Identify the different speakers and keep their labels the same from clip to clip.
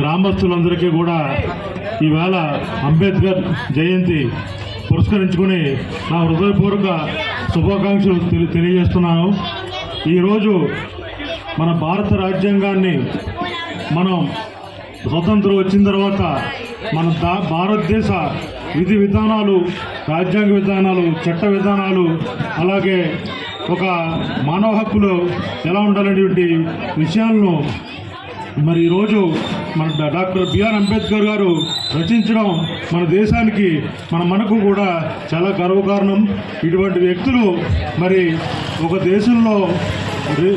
Speaker 1: గ్రామస్తులందరికీ కూడా ఈవేళ అంబేద్కర్ జయంతి పురస్కరించుకుని నా హృదయపూర్వక శుభాకాంక్షలు తెలి తెలియజేస్తున్నాను. ఈరోజు మన భారత రాజ్యాంగాన్ని మనం స్వతంత్రం వచ్చిన తర్వాత మన దా భారతదేశ విధి విధానాలు రాజ్యాంగ విధానాలు చట్ట విధానాలు అలాగే ఒక మానవ హక్కులు ఎలా ఉండాలనేటువంటి విషయాలను మరి ఈరోజు మన డాక్టర్ బిఆర్ అంబేద్కర్ గారు రచించడం మన దేశానికి మన మనకు కూడా చాలా గర్వకారణం. ఇటువంటి వ్యక్తులు మరి ఒక దేశంలో మరి-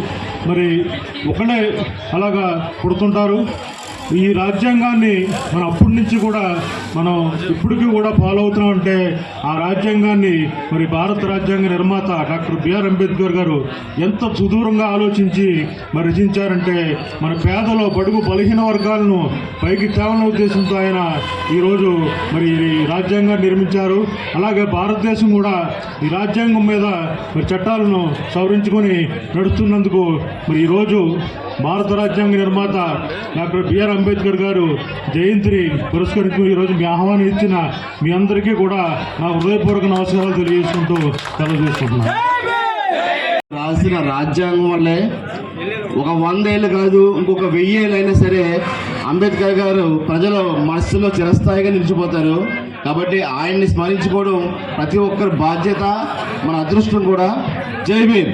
Speaker 1: మరి ఒకడే అలాగా పుడుతుంటారు. ఈ రాజ్యాంగాన్ని మనం అప్పటి నుంచి కూడా మనం ఇప్పటికీ కూడా ఫాలో అవుతున్నాం అంటే ఆ రాజ్యాంగాన్ని మరి భారత రాజ్యాంగ నిర్మాత డాక్టర్ బిఆర్ అంబేద్కర్ గారు ఎంత సుదూరంగా ఆలోచించి మరి రచించారంటే మన పేదలో బడుగు బలహీన వర్గాలను పైకి తేవాలనే ఉద్దేశంతో ఆయన ఈరోజు మరి ఈ రాజ్యాంగాన్ని నిర్మించారు. అలాగే భారతదేశం కూడా ఈ రాజ్యాంగం మీద మరి చట్టాలను సవరించుకొని నడుస్తున్నందుకు మరి ఈరోజు భారత రాజ్యాంగ నిర్మాత డాక్టర్ బిఆర్ అంబేద్కర్ గారు జయంతిని పురస్కరించుకుని ఈరోజు మీ ఆహ్వానం ఇచ్చిన మీ అందరికీ కూడా నా హృదయపూర్వక నమస్కారాలు తెలియజేసుకుంటూ సెలవు
Speaker 2: రాసిన రాజ్యాంగం వల్లే ఒక వందేళ్ళు కాదు ఇంకొక వెయ్యి సరే అంబేద్కర్ గారు ప్రజల మనస్సులో చిరస్థాయిగా నిలిచిపోతారు. కాబట్టి ఆయన్ని స్మరించుకోవడం ప్రతి ఒక్కరి బాధ్యత మన అదృష్టం కూడా. జై భీమ్!